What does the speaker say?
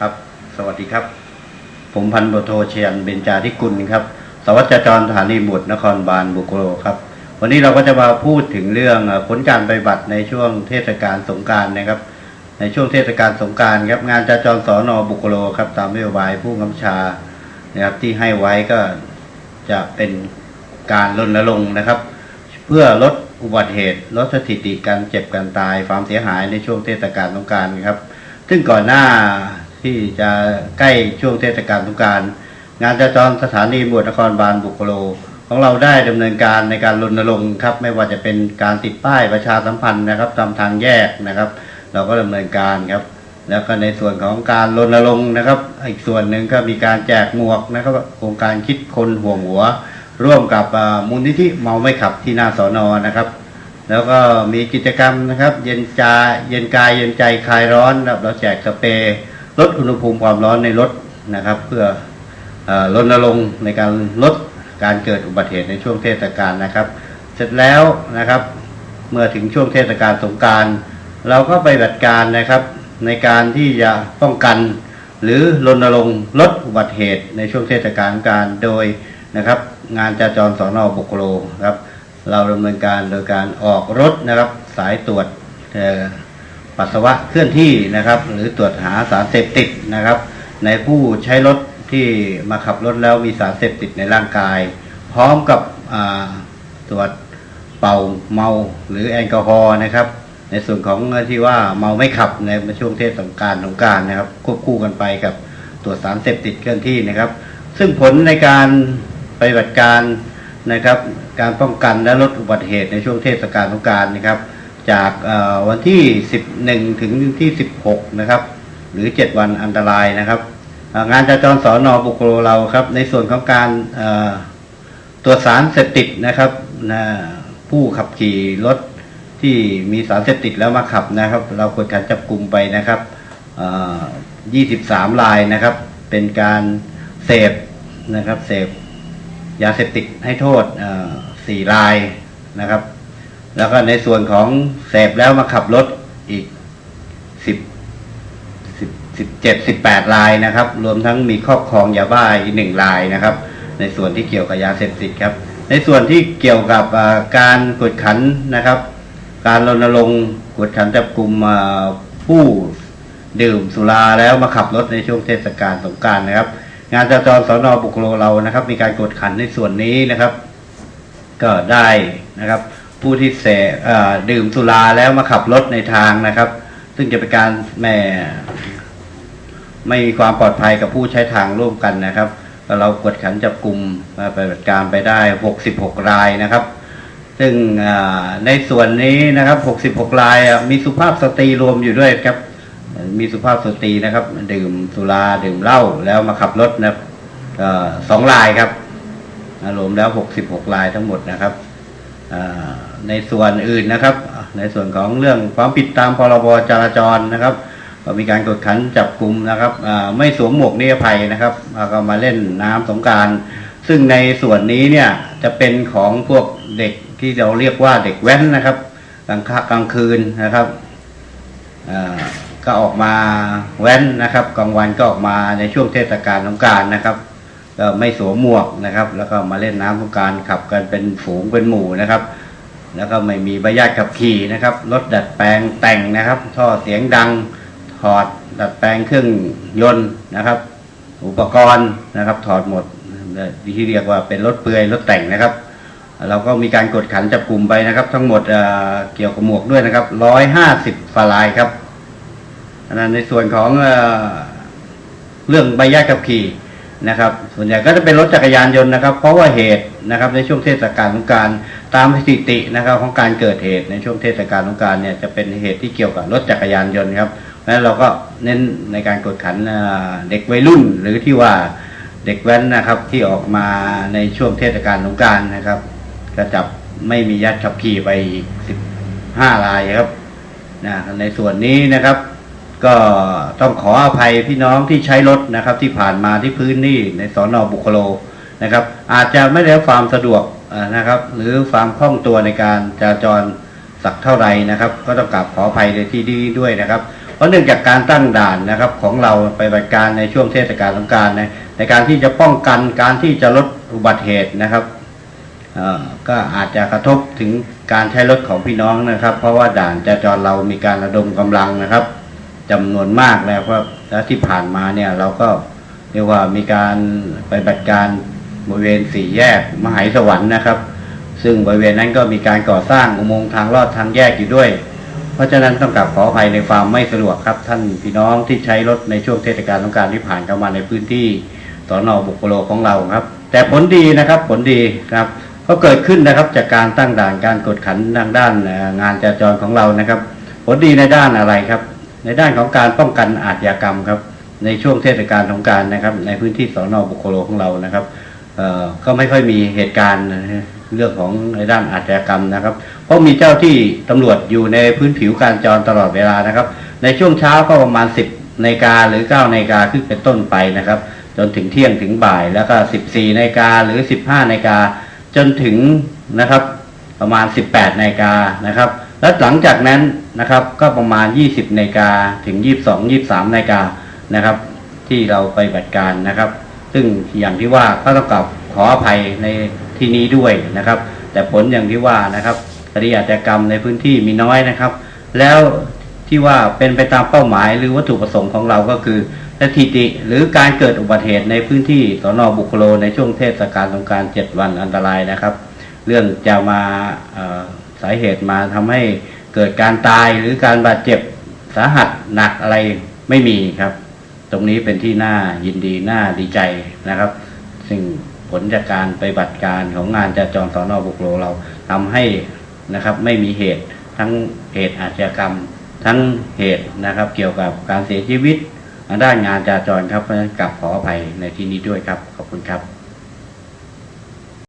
ครับ สวัสดีครับ ผมพันตำรวจโทเชียนเบญจาธิกุลครับ สวัสดิ์จรสถานีบุตรนครบาลบุโกโลครับ วันนี้เราก็จะมาพูดถึงเรื่องผลการปฏิบัติในช่วงเทศกาลสงการนะครับ ในช่วงเทศกาลสงการครับงานจราจรสอนอบุโกโลครับตามนโยบายผู้กำกับชานะครับที่ให้ไว้ก็จะเป็นการรณรงค์นะครับ เพื่อลดอุบัติเหตุลดสถิติการเจ็บการตายความเสียหายในช่วงเทศกาลสงการครับ ซึ่งก่อนหน้า ที่จะใกล้ช่วงเทศกาลสงการงานจราจรสถานีตำรวจนครบาลบุโกโล ของเราได้ดำเนินการในการรณรงค์ครับ ไม่ว่าจะเป็นการติดป้ายประชาสัมพันธ์นะครับตามทางแยกนะครับ เราก็ดำเนินการครับ แล้วก็ในส่วนของการรณรงค์นะครับ อีกส่วนหนึ่งก็มีการแจกหมวกนะครับโครงการคิดคนห่วงหัว ร่วมกับมูลนิธิเมาไม่ขับที่หน้าสอนอนะครับแล้วก็มีกิจกรรมนะครับ เย็นจาเย็นกายเย็นใจคลายร้อนครับเราแจกสเปร ลดอุณหภูมิความร้อนในรถนะครับ เพื่ออรณรงค์ในการลดการเกิดอุบัติเหตุในช่วงเทศกาลนะครับ เสร็จแล้วนะครับ เมื่อถึงช่วงเทศกาลสงการเราก็ไปบัติการนะครับ ในการที่จะป้องกัน หรือรณรงค์ลดอุบัติเหตุในช่วงเทศกาลสงการโดยนะครับ งานจราจรสอนอบุโกโลครับ เราดำเนินการโดยการออกรถนะครับ สายตรวจ ปัสสาวะเคลื่อนที่นะครับ หรือตรวจหาสารเสพติดนะครับ ในผู้ใช้รถที่มาขับรถแล้วมีสารเสพติดในร่างกาย พร้อมกับตรวจเป่าเมาหรือแอลกอฮอล์นะครับ ในส่วนของที่ว่าเมาไม่ขับในช่วงเทศกาลสงการนะครับ ควบคู่กันไปกับตรวจสารเสพติดเคลื่อนที่นะครับ ซึ่งผลในการปฏิบัติการนะครับ การป้องกันและลดอุบัติเหตุในช่วงเทศกาลสงการนะครับ จากวันที่ 11 ถึงที่ 16 นะครับ หรือ 7 วันอันตรายนะครับงานจราจรสอนอบุกโลเราครับ ในส่วนของการตรวจสารเสพติดนะครับนะผู้ขับขี่รถที่มีสารเสพติดแล้วมาขับนะครับ เรากดขันจับกลุ่มไปนะครับ23 รายนะครับ เป็นการเสพนะครับเสพยาเสพติดให้โทษเอ่อสี่รายนะครับ แล้วก็ในส่วนของเสพแล้วมาขับรถอีกสิบสิบสิบเจ็ดสิบแปดรายนะครับ รวมทั้งมีครอบครองยาบ้าอีกหนึ่งรายนะครับ ในส่วนที่เกี่ยวกับยาเสพติดครับ ในส่วนที่เกี่ยวกับการกดขันนะครับ การรณรงค์กดขันจับกลุ่มผู้ดื่มสุราแล้วมาขับรถในช่วงเทศกาลสงกรารนะครับ งานจราจรสอนอบุกโลเรานะครับ มีการกดขันในส่วนนี้นะครับ ก็ได้นะครับ ผู้ที่เสเอ่ดื่มสุราแล้วมาขับรถในทางนะครับ ซึ่งจะเป็นการแหม่ไม่มีความปลอดภัยกับผู้ใช้ทางร่วมกันนะครับ เรากดขันจับกลุ่มมาปฏิบัติการไปได้ 66 รายนะครับ ซึ่งในส่วนนี้นะครับ 66 รายมีสุภาพสตรีรวมอยู่ด้วยครับ มีสุภาพสตรีนะครับ ดื่มสุราดื่มเหล้าแล้วมาขับรถนะสองรายครับรวมแล้ว 66 รายทั้งหมดนะครับ ในส่วนอื่นนะครับ ในส่วนของเรื่องความผิดตามพรบจราจรนะครับก็มีการกดขันจับกลุ่มนะครับไม่สวมหมวกนิรภัยนะครับก็มาเล่นน้ำสงการ ซึ่งในส่วนนี้เนี่ยจะเป็นของพวกเด็กที่เราเรียกว่าเด็กแว้นนะครับกลางค่ำกลางคืนนะครับก็ออกมาแว้นนะครับกลางวันก็ออกมาในช่วงเทศกาลสงการนะครับ ก็ไม่สวมหมวกนะครับ แล้วก็มาเล่นน้ำสงการขับกันเป็นฝูงเป็นหมู่นะครับ แล้วก็ไม่มีใบญาตขับขี่นะครับรถดัดแปลงแต่งนะครับ ท่อเสียงดังถอดดัดแปลงเครื่องยนต์นะครับ อุปกรณ์นะครับ ถอดหมดที่เรียกว่าเป็นรถเปลือยรถแต่งนะครับ เราก็มีการกดขันจับกลุ่มไปนะครับ ทั้งหมดเเกี่ยวกับหมวกด้วยนะครับร้อยห้าสิบฟาลายครับอันนั้นในส่วนของเอ่อเรื่องใบญาตขับขี่ นะครับ ส่วนใหญ่ก็จะเป็นรถจักรยานยนต์นะครับ เพราะว่าเหตุนะครับในช่วงเทศกาลสงกรารตามสถิตินะครับของการเกิดเหตุในช่วงเทศกาลสงกรารเนี่ยจะเป็นเหตุที่เกี่ยวกับรถจักรยานยนต์ครับเพราะฉะนั้นเราก็เน้นในการกดขันเด็กวัยรุ่น หรือที่ว่าเด็กแว้นนะครับที่ออกมาในช่วงเทศกาลสงกรารนะครับก็จับไม่มียัดขับขี่ไปอีกสิบห้ารายครับนะในส่วนนี้นะครับ ก็ต้องขออภัยพี่น้องที่ใช้รถนะครับ ที่ผ่านมาที่พื้นที่ในสอนอบุคโลนะครับ อาจจะไม่ได้ความสะดวกนะครับ หรือความคล่องตัวในการจราจรสักเท่าไหร่นะครับ ก็ต้องกราบขออภัยในที่นี้ด้วยนะครับ เพราะเนื่องจากการตั้งด่านนะครับของเราไปบัติการในช่วงเทศกาลสงการในในการที่จะป้องกันการที่จะลดอุบัติเหตุนะครับก็อาจจะกระทบถึงการใช้รถของพี่น้องนะครับ เพราะว่าด่านจราจรเรามีการระดมกำลังนะครับ จำนวนมากแล้วครับแล้วที่ผ่านมาเนี่ยเราก็เรียกว่ามีการไปบัติการบริเวณสี่แยกมหายสวรรค์นะครับ ซึ่งบริเวณนั้นก็มีการก่อสร้างอุโมงค์ทางลอดทางแยกอยู่ด้วย เพราะฉะนั้นต้องกลับขออภัยในความไม่สะดวกครับ ท่านพี่น้องที่ใช้รถในช่วงเทศกาลสงการที่ผ่านเข้ามาในพื้นที่สอนอบุกโลของเราครับ แต่ผลดีนะครับผลดีครับก็เกิดขึ้นนะครับจากการตั้งด่านการกดขันทางด้านงานจราจรของเรานะครับ ผลดีในด้านอะไรครับ ในด้านของการป้องกันอาชญากรรมครับในช่วงเทศกาลสงการนะครับ ในพื้นที่สอนอบุกโลของเรานะครับก็ไม่ค่อยมีเหตุการณ์เรื่องของในด้านอาชญากรรมนะครับ เพราะมีเจ้าที่ตำรวจอยู่ในพื้นผิวการจรตลอดเวลานะครับ ในช่วงเช้าก็ประมาณ 10นาฬิกาหรือ9นาฬิกาขึ้นเป็นต้นไปนะครับ จนถึงเที่ยงถึงบ่ายแล้วก็ 14นาฬิกาหรือ 15นาฬิกาจนถึงนะครับประมาณ 18นาฬิกานะครับ แล้วหลังจากนั้นนะครับก็ประมาณ 20นาฬิกาถึง 22 23นาฬิกานะครับ ที่เราไปบัติการนะครับ ซึ่งอย่างที่ว่าก็ต้องกลับขออภัยในที่นี้ด้วยนะครับ แต่ผลอย่างที่ว่านะครับคดีอาชญากรรมในพื้นที่มีน้อยนะครับ แล้วที่ว่าเป็นไปตามเป้าหมายหรือวัตถุประสงค์ของเราก็คือสถิติหรือการเกิดอุบัติเหตุในพื้นที่สนบุคโลในช่วงเทศกาลสงการเจ็ดวันอันตรายนะครับ เรื่องจะมา สาเหตุมาทำให้เกิดการตายหรือการบาดเจ็บสาหัสหนักอะไรไม่มีครับ ตรงนี้เป็นที่น่ายินดีน่าดีใจนะครับ ซึ่งผลจากการไปบัติการของงานจราจรสอนอบุกโลเราทำให้นะครับไม่มีเหตุทั้งเหตุอาชญากรรม ทั้งเหตุนะครับ เกี่ยวกับการเสียชีวิตด้านงานจราจรครับเพราะฉะนั้นกลับขออภัยในที่นี้ด้วยครับ ขอบคุณครับ